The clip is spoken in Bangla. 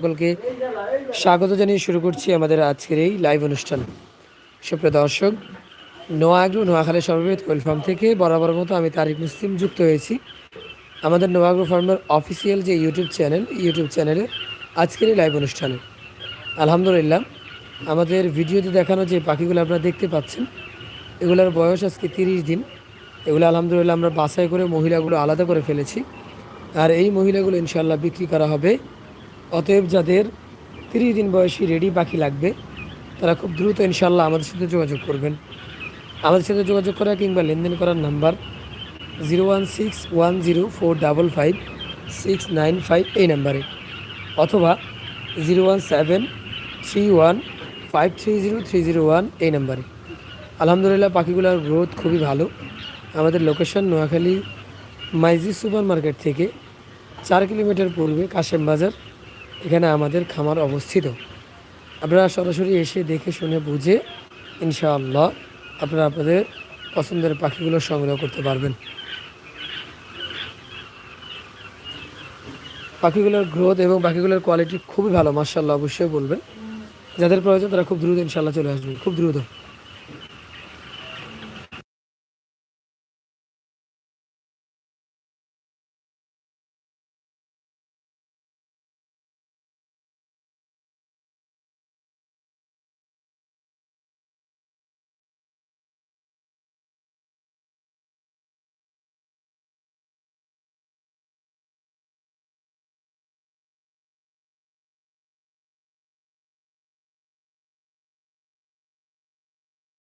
সকলকে স্বাগত জানিয়ে শুরু করছি আমাদের আজকের এই লাইভ অনুষ্ঠান। সুপ্রিয় দর্শক, নোয়াগ্রু নোয়াখালী কোয়েল ফার্ম থেকে বরাবর মতো আমি তারিক মুসলিম যুক্ত হয়েছি। আমাদের নোয়াগ্রু ফার্মের অফিসিয়াল যে ইউটিউব চ্যানেল ইউটিউব চ্যানেলে আজকের এই লাইভ অনুষ্ঠানে। আলহামদুলিল্লাহ, আমাদের ভিডিওতে দেখানো যে পাখিগুলো আপনারা দেখতে পাচ্ছেন, এগুলোর বয়স আজকে তিরিশ দিন। এগুলো আলহামদুলিল্লাহ আমরা বাছাই করে মহিলাগুলো আলাদা করে ফেলেছি। আর এই মহিলাগুলো ইনশাল্লাহ বিক্রি করা হবে অতএব যাদের তিরিশ দিন বয়সী রেডি পাখি লাগবে, তারা খুব দ্রুত ইনশাল্লাহ আমাদের সাথে যোগাযোগ করবেন। আমাদের সাথে যোগাযোগ করা কিংবা লেনদেন করার number zero one six one zero four double five six nine five এই নাম্বারে, অথবা zero one seven three one five three zero three zero one এই নাম্বারে। আলহামদুলিল্লাহ, পাখিগুলোর গ্রোথ খুবই ভালো। আমাদের location Noakhali Maijdee super market থেকে চার কিলোমিটার পূর্বে কাশেম বাজার এখানে আমাদের খামার অবস্থিত। আপনারা সরাসরি এসে দেখে শুনে বুঝে, ইনশাআল্লাহ আপনারা আপনাদের পছন্দের পাখিগুলো সংগ্রহ করতে পারবেন। পাখিগুলোর গ্রোথ এবং পাখিগুলোর কোয়ালিটি খুবই ভালো মার্শাল্লাহ অবশ্যই বলবেন। যাদের প্রয়োজন তারা খুব দ্রুত ইনশাল্লাহ চলে আসবেন, খুব দ্রুত।